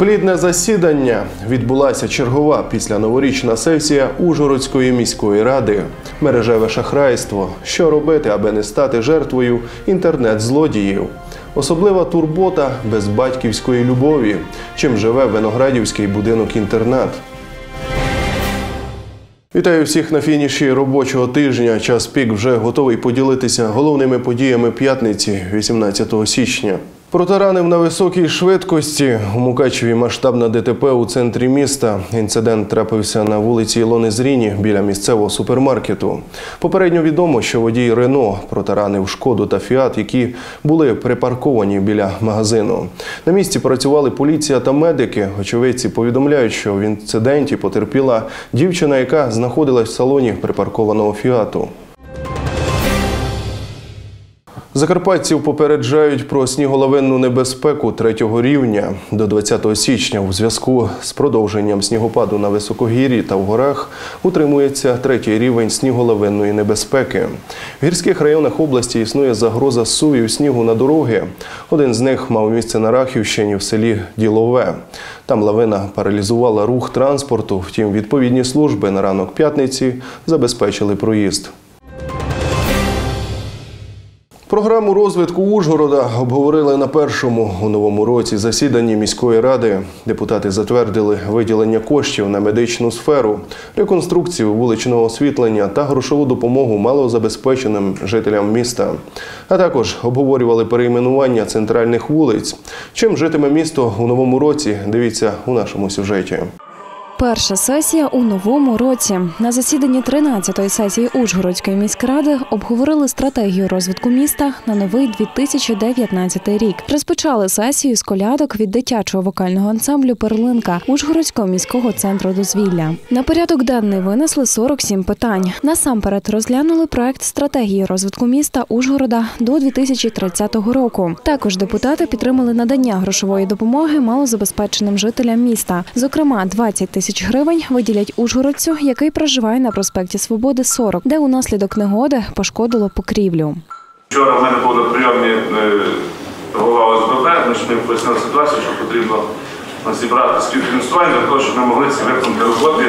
Плідне засідання відбулася чергова після новорічна сесія Ужгородської міської ради. Мережеве шахрайство. Що робити, аби не стати жертвою інтернет-злодіїв? Особлива турбота без батьківської любові. Чим живе виноградівський будинок-інтернат? Вітаю всіх на фініші робочого тижня. Час пік вже готовий поділитися головними подіями п'ятниці, 18 січня. Протаранив на високій швидкості. У Мукачеві масштабна ДТП у центрі міста. Інцидент трапився на вулиці Ілони Зріні біля місцевого супермаркету. Попередньо відомо, що водій Рено протаранив шкоду та фіат, які були припарковані біля магазину. На місці працювали поліція та медики. Очевидці повідомляють, що в інциденті потерпіла дівчина, яка знаходилась в салоні припаркованого фіату. Закарпатців попереджають про сніголовинну небезпеку третього рівня до 20 січня. У зв'язку з продовженням снігопаду на високогір'ї та в горах утримується третій рівень сніголовинної небезпеки. В гірських районах області існує загроза сувів снігу на дороги. Один з них мав місце на Рахівщині в селі Ділове. Там лавина паралізувала рух транспорту. Втім, відповідні служби на ранок п'ятниці забезпечили проїзд. Програму розвитку Ужгорода обговорили на першому у новому році засіданні міської ради. Депутати затвердили виділення коштів на медичну сферу, реконструкцію вуличного освітлення та грошову допомогу малозабезпеченим жителям міста. А також обговорювали перейменування центральних вулиць. Чим житиме місто у новому році? Дивіться у нашому сюжеті. Перша сесія у новому році. На засіданні 13-ї сесії Ужгородської міськради обговорили стратегію розвитку міста на новий 2019 рік. Розпочали сесію з колядок від дитячого вокального ансамблю Перлинка Ужгородського міського центру дозвілля. На порядок денний винесли 47 питань. Насамперед розглянули проект стратегії розвитку міста Ужгорода до 2030 року. Також депутати підтримали надання грошової допомоги малозабезпеченим жителям міста. Зокрема, 20 тисяч гривень виділять Ужгородцю, який проживає на проспекті Свободи 40, де унаслідок негоди пошкодило покрівлю. Вчора в мене був на прийомі е, голова ОСББ, ми пояснили ситуацію, що потрібно зібрати співфінансування для того, щоб ми могли ці виконати роботи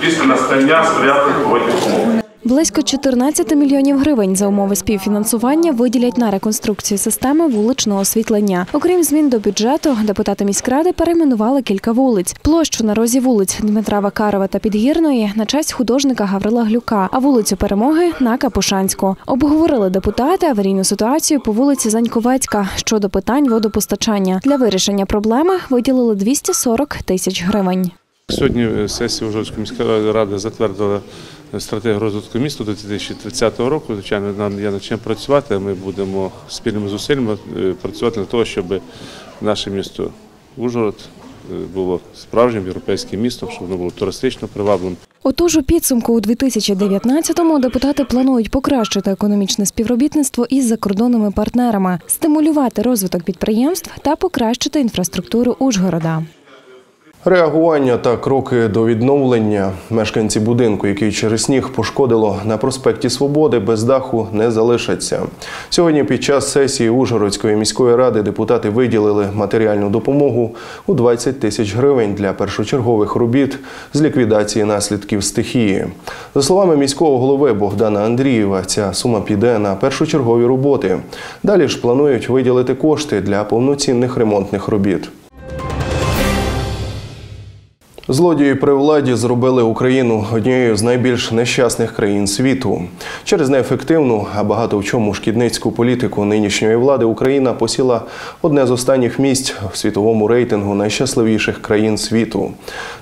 після настання сприятливих погодних умов. Близько 14 мільйонів гривень за умови співфінансування виділять на реконструкцію системи вуличного освітлення. Окрім змін до бюджету, депутати міськради перейменували кілька вулиць. Площу на розі вулиць Дмитра Вакарова та Підгірної на честь художника Гаврила Глюка, а вулицю Перемоги на Капушанську. Обговорили депутати аварійну ситуацію по вулиці Заньковецька щодо питань водопостачання. Для вирішення проблеми виділили 240 тисяч гривень. Сьогодні сесія Ужгородської міської ради затвердила стратегію розвитку міста до 2030 року. Звичайно, нам над чим працювати. Ми будемо спільними зусиллями е, працювати для того, щоб наше місто Ужгород е, було справжнім європейським містом, щоб воно було туристично привабливим. Отож, у підсумку у 2019-му депутати планують покращити економічне співробітництво із закордонними партнерами, стимулювати розвиток підприємств та покращити інфраструктуру Ужгорода. Реагування та кроки до відновлення мешканці будинку, який через сніг пошкодило на проспекті Свободи, без даху не залишаться. Сьогодні під час сесії Ужгородської міської ради депутати виділили матеріальну допомогу у 20 тисяч гривень для першочергових робіт з ліквідації наслідків стихії. За словами міського голови Богдана Андрієва, ця сума піде на першочергові роботи. Далі ж планують виділити кошти для повноцінних ремонтних робіт. Злодії при владі зробили Україну однією з найбільш нещасних країн світу. Через неефективну, а багато в чому шкідницьку політику нинішньої влади Україна посіла одне з останніх місць в світовому рейтингу найщасливіших країн світу.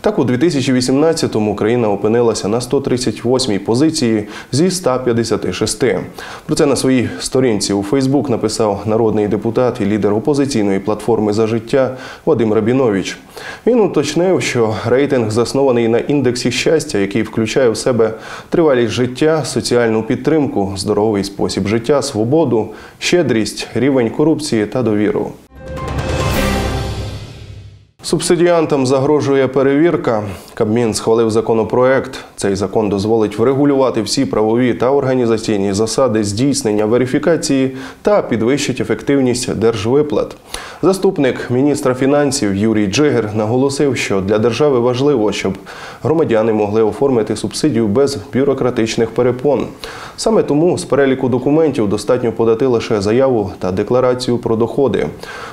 Так, у 2018-му країна опинилася на 138-й позиції зі 156. Про це на своїй сторінці у Фейсбук написав народний депутат і лідер опозиційної платформи за життя Вадим Рабінович. Він уточнив, що рейтинг заснований на індексі щастя, який включає в себе тривалість життя, соціальну підтримку, здоровий спосіб життя, свободу, щедрість, рівень корупції та довіру. Субсидіантам загрожує перевірка. Кабмін схвалив законопроект. Цей закон дозволить врегулювати всі правові та організаційні засади здійснення верифікації та підвищить ефективність держвиплат. Заступник міністра фінансів Юрій Джигер наголосив, що для держави важливо, щоб громадяни могли оформити субсидію без бюрократичних перепон. Саме тому з переліку документів достатньо подати лише заяву та декларацію про доходи.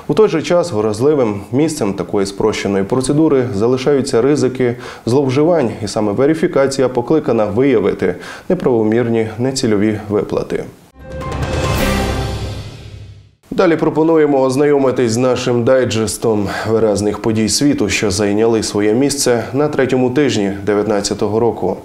У той же час вразливим місцем такої спрощеної процедури залишаються ризики зловживань, і саме верифікація покликана виявити неправомірні нецільові виплати. Далі пропонуємо ознайомитись з нашим дайджестом виразних подій світу, що зайняли своє місце на третьому тижні 2019 року.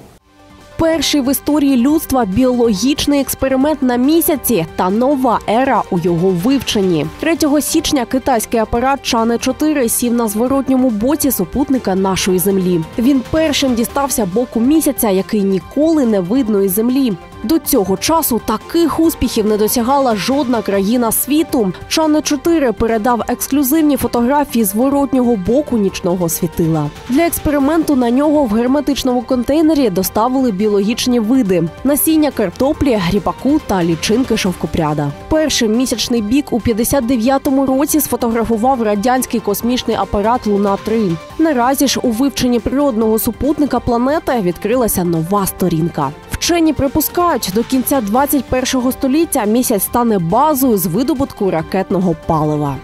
Перший в історії людства біологічний експеримент на місяці та нова ера у його вивченні. 3 січня китайський апарат Чане 4 сів на зворотньому боці супутника нашої землі. Він першим дістався боку місяця, який ніколи не видно із землі. До цього часу таких успіхів не досягала жодна країна світу. Чане 4 передав ексклюзивні фотографії зворотнього боку нічного світила. Для експерименту на нього в герметичному контейнері доставили біологічні види: насіння картоплі, гріпаку та лічинки шовкопряда. Перший місячний бік у 59-му році сфотографував радянський космічний апарат Луна 3 Наразі ж у вивченні природного супутника планети відкрилася нова сторінка. Вчені припускають, до кінця 21-го століття місяць стане базою з видобутку ракетного палива.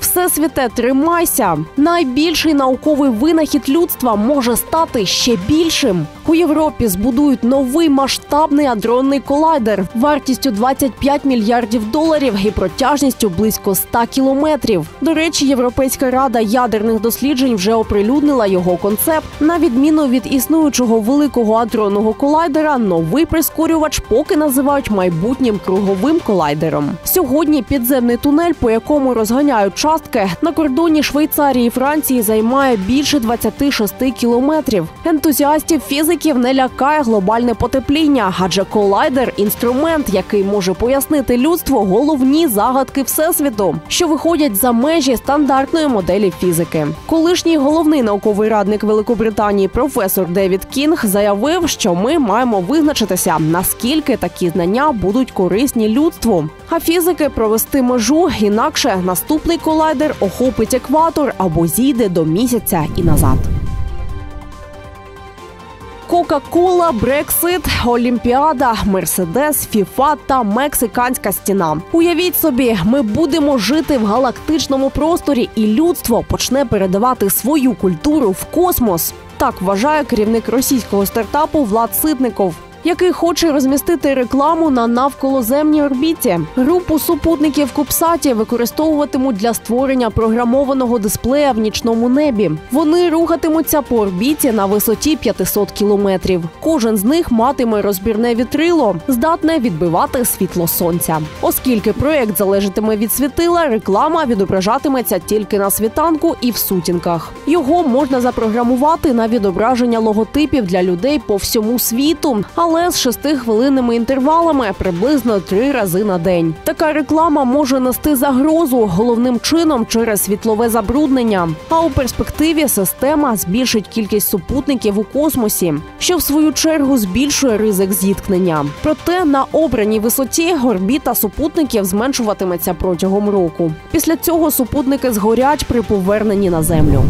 Всесвіте, тримайся! Найбільший науковий винахід людства може стати ще більшим. У Європі збудують новий масштабний адронний колайдер вартістю 25 мільярдів доларів і протяжністю близько 100 кілометрів. До речі, Європейська рада ядерних досліджень вже оприлюднила його концепт. На відміну від існуючого великого адронного колайдера, новий прискорювач поки називають майбутнім круговим колайдером. Сьогодні підземний тунель, по якому розганяють частки, на кордоні Швейцарії і Франції займає більше 26 кілометрів. Ентузіастів фізиків не лякає глобальне потепління, адже колайдер інструмент, який може пояснити людству головні загадки всесвіту, що виходять за межі стандартної моделі фізики. Колишній головний науковий радник Великобританії професор Девід Кінг заявив, що ми маємо визначитися, наскільки такі знання будуть корисні людству. А фізики провести межу інакше наступний колайдер охопить екватор або зійде до місяця і назад. Кока-кола, Брексит, Олімпіада, Мерседес, Фіфа та Мексиканська стіна. Уявіть собі, ми будемо жити в галактичному просторі, і людство почне передавати свою культуру в космос. Так вважає керівник російського стартапу Влад Ситников який хоче розмістити рекламу на навколоземній орбіті. Групу супутників Кубсаті використовуватимуть для створення програмованого дисплея в нічному небі. Вони рухатимуться по орбіті на висоті 500 кілометрів. Кожен з них матиме розбірне вітрило, здатне відбивати світло сонця. Оскільки проект залежатиме від світила, реклама відображатиметься тільки на світанку і в сутінках. Його можна запрограмувати на відображення логотипів для людей по всьому світу. Але але з шестихвилинними інтервалами приблизно три рази на день. Така реклама може нести загрозу головним чином через світлове забруднення. А у перспективі система збільшить кількість супутників у космосі, що в свою чергу збільшує ризик зіткнення. Проте на обраній висоті орбіта супутників зменшуватиметься протягом року. Після цього супутники згорять при поверненні на землю.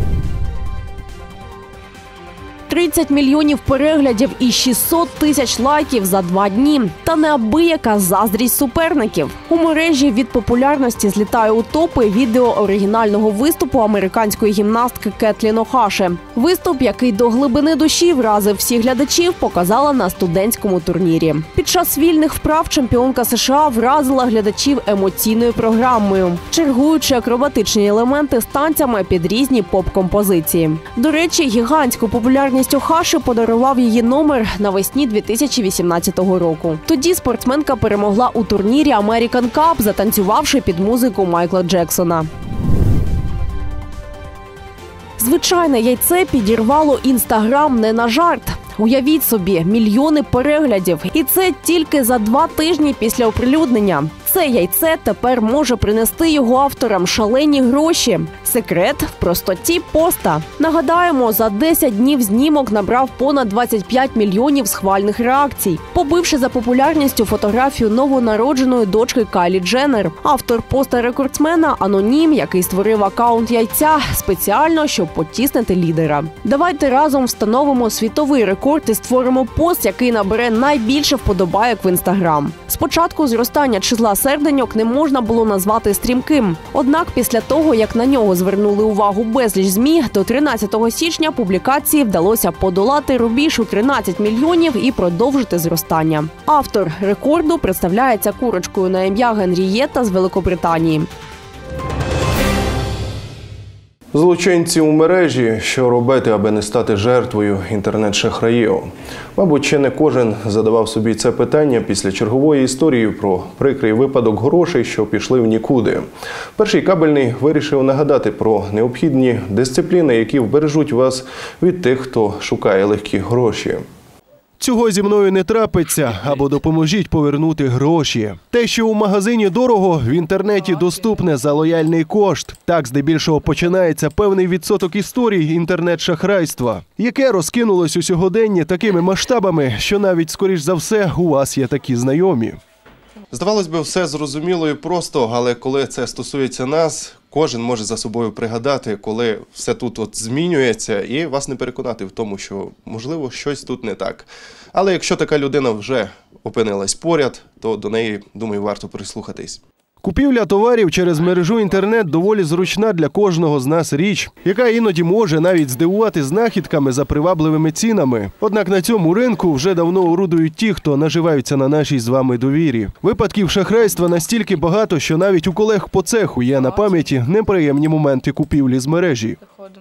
30 мільйонів переглядів і 600 тисяч лайків за два дні. Та неабияка заздрість суперників. У мережі від популярності злітає у топи відео оригінального виступу американської гімнастки Кетлін Охаше. Виступ, який до глибини душі вразив всіх глядачів, показала на студентському турнірі. Під час вільних вправ чемпіонка США вразила глядачів емоційною програмою, чергуючи акробатичні елементи з танцями під різні поп-композиції. До речі, гігантську популярність Охаши подарував її номер навесні 2018 року. Тоді спортсменка перемогла у турнірі American Cup, затанцювавши під музику Майкла Джексона. Звичайне яйце підірвало інстаграм не на жарт. Уявіть собі, мільйони переглядів, і це тільки за два тижні після оприлюднення. Це яйце тепер може принести його авторам шалені гроші. Секрет в простоті поста. Нагадаємо, за 10 днів знімок набрав понад 25 мільйонів схвальних реакцій, побивши за популярністю фотографію новонародженої дочки Кайлі Дженнер. Автор поста рекордсмена анонім, який створив акаунт яйця спеціально, щоб потіснити лідера. Давайте разом встановимо світовий рекорд і створимо пост, який набере найбільше вподобайок в інстаграм. Спочатку зростання числа серденьок не можна було назвати стрімким. Однак, після того як на нього звернули увагу безліч змі, до 13 січня публікації вдалося подолати рубіж у 13 мільйонів і продовжити зростання. Автор рекорду представляється курочкою на ім'я Генрієта з Великобританії. Злочинці у мережі, що робити, аби не стати жертвою інтернет-шахраїв. Мабуть, ще не кожен задавав собі це питання після чергової історії про прикрий випадок грошей, що пішли в нікуди. Перший кабельний вирішив нагадати про необхідні дисципліни, які вбережуть вас від тих, хто шукає легкі гроші. Цього зі мною не трапиться або допоможіть повернути гроші. Те, що у магазині дорого, в інтернеті доступне за лояльний кошт. Так здебільшого починається певний відсоток історій інтернет-шахрайства, яке розкинулось у сьогоденні такими масштабами, що навіть скоріш за все у вас є такі знайомі. Здавалось би, все зрозуміло і просто, але коли це стосується нас, кожен може за собою пригадати, коли все тут от змінюється, і вас не переконати в тому, що можливо щось тут не так. Але якщо така людина вже опинилась поряд, то до неї, думаю, варто прислухатись. Купівля товарів через мережу інтернет доволі зручна для кожного з нас річ, яка іноді може навіть здивувати знахідками за привабливими цінами. Однак на цьому ринку вже давно орудують ті, хто наживаються на нашій з вами довірі. Випадків шахрайства настільки багато, що навіть у колег по цеху є на пам'яті неприємні моменти купівлі з мережі.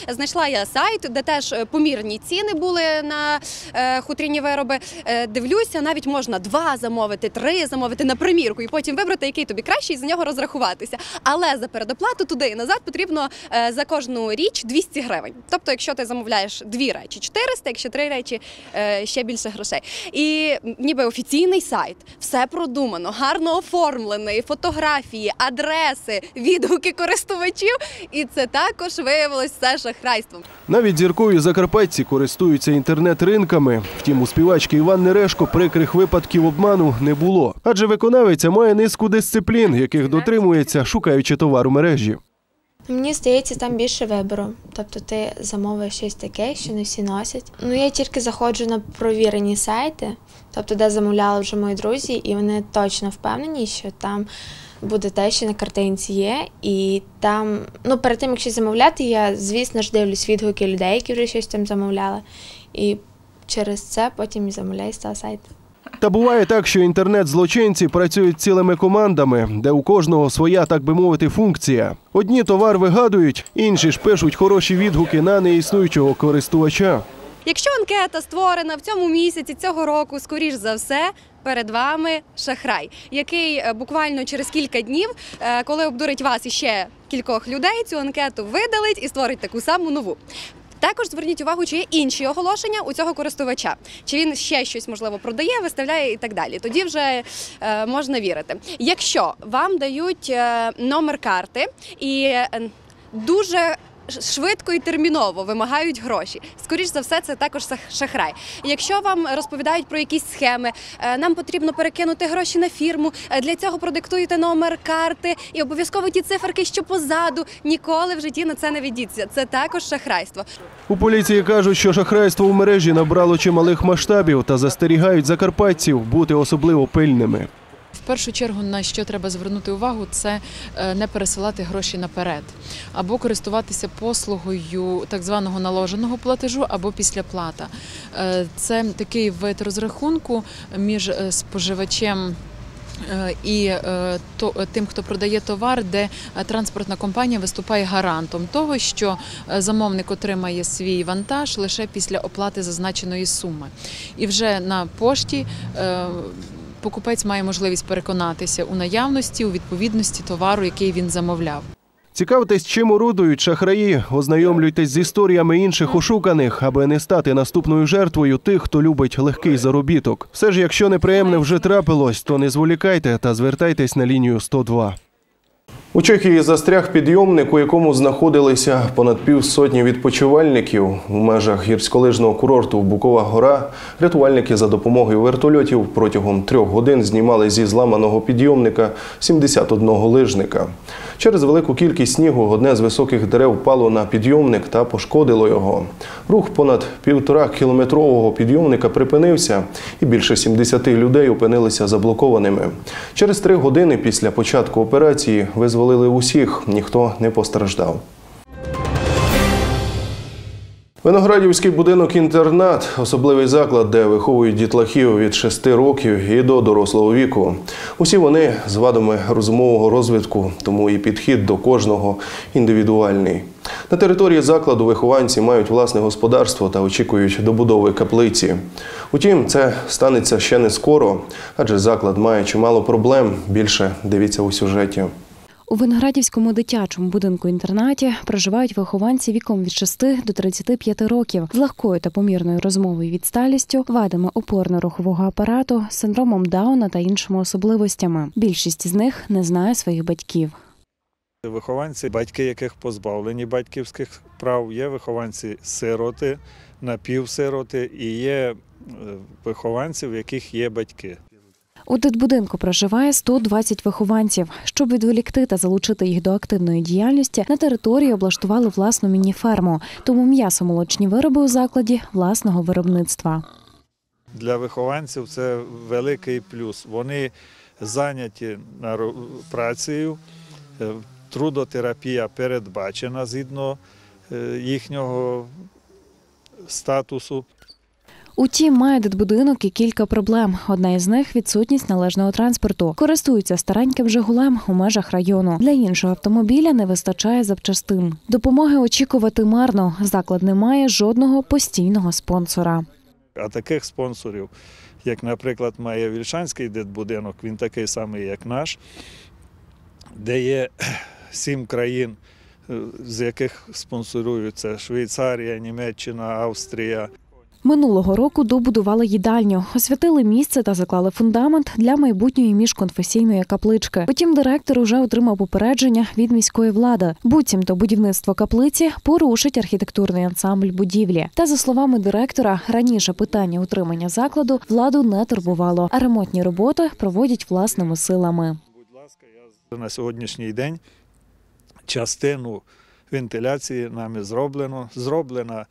Знайшла я сайт, де теж е, помірні ціни були на е, хутряні вироби. Е, дивлюся, навіть можна два замовити, три замовити на примірку, і потім вибрати, який тобі кращий, нього розрахуватися. Але за передоплату туди і назад потрібно е, за кожну річ 200 гривень. Тобто, якщо ти замовляєш дві речі 400, якщо три речі е, ще більше грошей. І ніби офіційний сайт, все продумано, гарно оформлений, фотографії, адреси, відгуки користувачів. І це також виявилось все шахрайством. Навіть зіркові закарпатці користуються інтернет-ринками. Втім, у співачки Іван Нерешко прикрих випадків обману не було. Адже виконавиця має низку дисциплін, яких дотримується, шукаючи товар у мережі. Мені здається, там більше вибору. Тобто ти замовиш щось таке, що не всі носять. Ну я тільки заходжу на провірені сайти, тобто де замовляли вже мої друзі, і вони точно впевнені, що там буде те, що на картинці є. І там, ну перед тим як щось замовляти, я, звісно ж, дивлюсь відгуки людей, які вже щось там замовляли. І через це потім і замовляю з того сайту. Та буває так, що інтернет-злочинці працюють цілими командами, де у кожного своя, так би мовити, функція. Одні товар вигадують, інші ж пишуть хороші відгуки на неіснуючого користувача. Якщо анкета створена в цьому місяці цього року, скоріш за все. Перед вами шахрай, який е, буквально через кілька днів, е, коли обдурить вас і ще кількох людей, цю анкету видалить і створить таку саму нову. Також зверніть увагу, чи є інші оголошення у цього користувача, чи він ще щось можливо продає, виставляє і так далі. Тоді вже е, можна вірити. Якщо вам дають е, номер карти і е, дуже Швидко і терміново вимагають гроші. Скоріш за все, це також шахрай. Якщо вам розповідають про якісь схеми, е, нам потрібно перекинути гроші на фірму. е, Для цього продиктуєте номер карти і обов'язково ті циферки, що позаду. Ніколи в житті на це не ведіться. Це також шахрайство. У поліції кажуть, що шахрайство у мережі набрало чималих масштабів та застерігають закарпатців бути особливо пильними. Першу чергу на що треба звернути увагу, це е, не пересилати гроші наперед, або користуватися послугою так званого наложеного платежу або післяплата. Е, Це такий вид розрахунку між е, споживачем. І то тим, хто продає товар, де транспортна компанія виступає гарантом того, що замовник отримає свій вантаж лише після оплати зазначеної суми. І вже на пошті покупець має можливість переконатися у наявності, у відповідності товару, який він замовляв. Цікавтесь, чим орудують шахраї, ознайомлюйтесь з історіями інших ошуканих, аби не стати наступною жертвою тих, хто любить легкий заробіток. Все ж, якщо неприємне вже трапилось, то не зволікайте та звертайтесь на лінію 102. У Чехії застряг підйомник, у якому знаходилися понад півсотні відпочивальників у межах гірськолижного курорту Букова гора. Рятувальники за допомогою вертольотів протягом трьох годин знімали зі зламаного підйомника 71 лижника. Через велику кількість снігу одне з високих дерев впало на підйомник та пошкодило його. Рух понад півтора кілометрового підйомника припинився, і більше 70 людей опинилися заблокованими. Через три години після початку операції визволили усіх, ніхто не постраждав. Виноградівський будинок-інтернат особливий заклад, де виховують дітлахів від 6 років і до дорослого віку. Усі вони з вадами розумового розвитку, тому і підхід до кожного індивідуальний. На території закладу вихованці мають власне господарство та очікують добудови каплиці. Утім, це станеться ще не скоро, адже заклад має чимало проблем. Більше дивіться у сюжеті. У Виноградівському дитячому будинку-інтернаті проживають вихованці віком від 6 до 35 років з легкою та помірною розмовою відсталістю, вадами опорно-рухового апарату, синдромом Дауна та іншими особливостями. Більшість з них не знає своїх батьків. Вихованці, батьки яких позбавлені батьківських прав, є вихованці сироти, напівсироти і є е, вихованці, в яких є батьки. У дитбудинку проживає 120 вихованців. Щоб відволікти та залучити їх до активної діяльності, на території облаштували власну міні-ферму, тому м'ясо-молочні вироби у закладі власного виробництва. Для вихованців це великий плюс. Вони зайняті працею, е, трудотерапія передбачена згідно е, їхнього статусу. Утім, має дитбудинок і кілька проблем. Одна із них відсутність належного транспорту. Користуються стареньким Жигулем у межах району. Для іншого автомобіля не вистачає запчастин. Допомоги очікувати марно. Заклад не має жодного постійного спонсора. А таких спонсорів, як, наприклад, має Вільшанський дитбудинок, він такий самий, як наш, де є сім країн, е, з яких спонсоруються Швейцарія, Німеччина, Австрія. Минулого року добудували їдальню, освятили місце та заклали фундамент для майбутньої міжконфесійної каплички. Потім директор уже отримав попередження від міської влади. Буцімто будівництво каплиці порушить архітектурний ансамбль будівлі. Та за словами директора, раніше питання утримання закладу владу не турбувало, а ремонтні роботи проводять власними силами. На сьогоднішній день частину вентиляції нами зроблено. Зроблена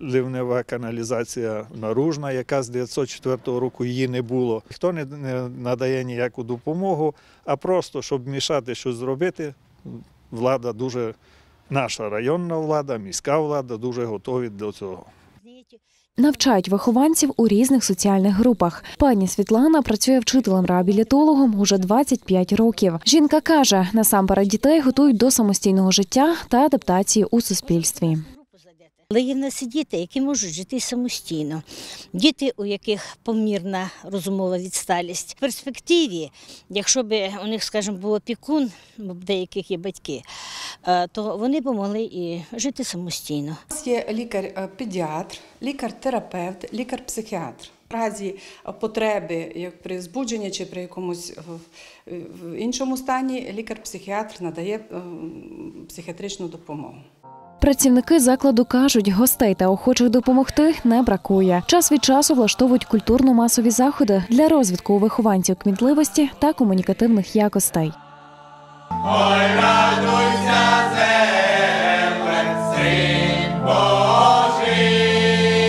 ливнева каналізація наружна, яка з 904 року її не було. Ніхто не надає ніяку допомогу, а просто, щоб мішати щось зробити, влада дуже, наша районна влада, міська влада дуже готові до цього. Навчають вихованців у різних соціальних групах. Пані Світлана працює вчителем-реабілітологом уже 25 років. Жінка каже, насамперед дітей готують до самостійного життя та адаптації у суспільстві. Але є в нас діти, які можуть жити самостійно. Діти, у яких помірна розумова відсталість. В перспективі, якщо б у них, скажімо, був опікун, бо деяких є батьки, е, то вони б могли і жити самостійно. У нас є лікар-педіатр, лікар-терапевт, лікар-психіатр. В разі потреби, як при збудженні чи при якомусь е, іншому стані, лікар-психіатр надає е, психіатричну допомогу. Працівники закладу кажуть, гостей та охочих допомогти не бракує. Час від часу влаштовують культурно-масові заходи для розвитку у вихованців кмітливості та комунікативних якостей.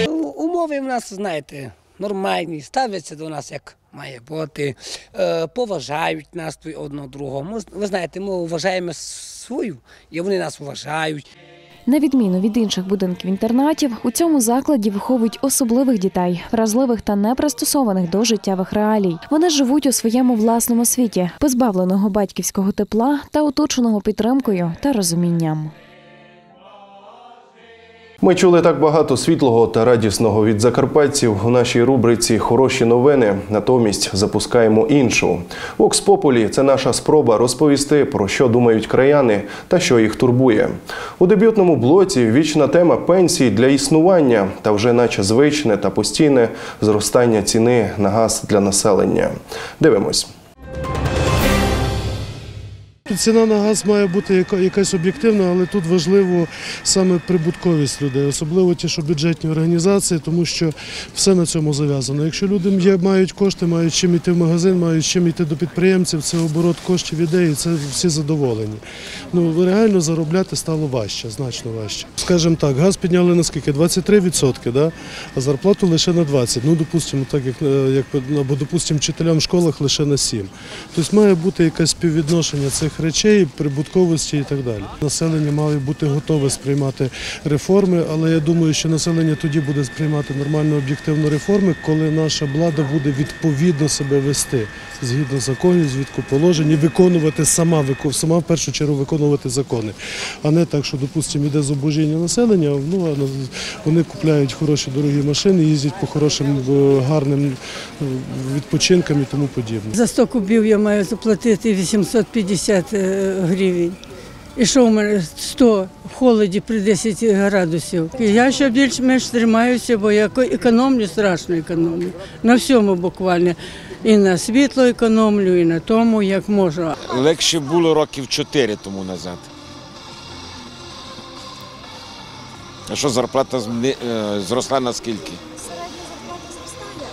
У- Умови в нас, знаєте, нормальні, ставляться до нас як має бути, е, поважають нас одного другого. Ми, ви знаєте, ми вважаємо свою, і вони нас вважають. На відміну від інших будинків інтернатів, у цьому закладі виховують особливих дітей, вразливих та непристосованих до життєвих реалій. Вони живуть у своєму власному світі, позбавленого батьківського тепла та оточеного підтримкою та розумінням. Ми чули так багато світлого та радісного від закарпатців у нашій рубриці Хороші новини. Натомість запускаємо іншу. Вокс Популі це наша спроба розповісти про що думають краяни та що їх турбує. У дебютному блоці вічна тема пенсій для існування та вже наче звичне та постійне зростання ціни на газ для населення. Дивимось. Ціна на газ має бути якась об'єктивна, але тут важливо саме прибутковість людей, особливо ті, що бюджетні організації, тому що все на цьому зав'язано. Якщо люди мають кошти, мають чим йти в магазин, мають чим йти до підприємців, це оборот коштів ідей, і це всі задоволені. Ну реально заробляти стало важче, значно важче. Скажімо так, газ підняли на скільки? 23%, да? а зарплату лише на 20%. Ну, допустимо, так як, е, як або допустимо, вчителям в школах лише на 7%. Тобто має бути якесь співвідношення цих речей, прибутковості і так далі. Населення має бути готове сприймати реформи, але я думаю, що населення тоді буде сприймати нормально об'єктивно реформи, коли наша влада буде відповідно себе вести згідно законів, згідно положень і виконувати сама, сама в першу чергу виконувати закони, а не так, що, допустимо, йде зубожіння населення. Ну а вони купляють хороші дорогі машини, їздять по хорошим е, гарним е, відпочинкам і тому подібне. За 100 кубів я маю заплатити 850 е, гривень. І що в мене 100 в холоді при 10 градусів. Я ще більш-менш тримаюся, бо я ко- економлю, страшно економлю. На всьому буквально. І на світло економлю, і на тому, як можу. Легше було років 4 тому назад. А що зарплата е, зросла наскільки?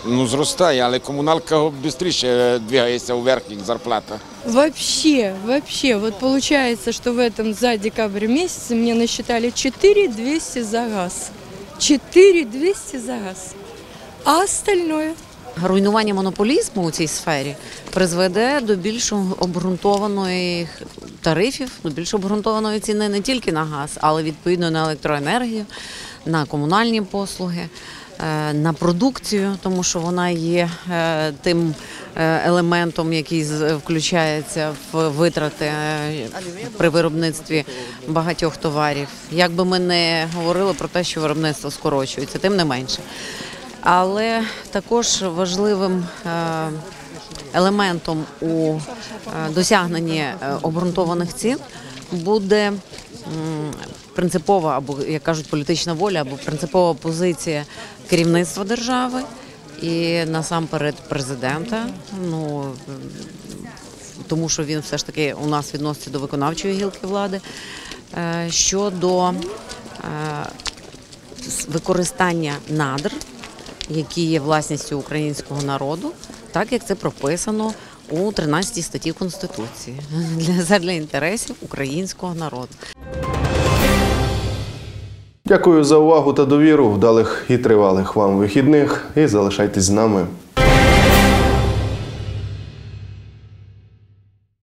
Ну, зростає, але комуналка швидше двигається вверх, як зарплата. Вообще, вообще, вот получается, что в этом за декабрь месяц мне насчитали 4200 за газ. 4200 за газ. А остальное? Руйнування монополізму у цій сфері призведе до більш обґрунтованої тарифів, до більш обґрунтованої ціни не тільки на газ, але відповідно на електроенергію, на комунальні послуги, на продукцію, тому що вона є е, тим е, елементом, який включається в витрати е, при виробництві багатьох товарів. Як би ми не говорили про те, що виробництво скорочується, тим не менше. Але також важливим е, елементом у е, досягненні е, обґрунтованих цін буде принципова або, як кажуть, політична воля або принципова позиція керівництва держави і насамперед президента. Ну тому що він все ж таки у нас відноситься до виконавчої гілки влади е, щодо е, використання надр, які є власністю українського народу, так як це прописано у 13 статті Конституції для, для інтересів українського народу. Дякую за увагу та довіру. Вдалих і тривалих вам вихідних. І залишайтесь з нами.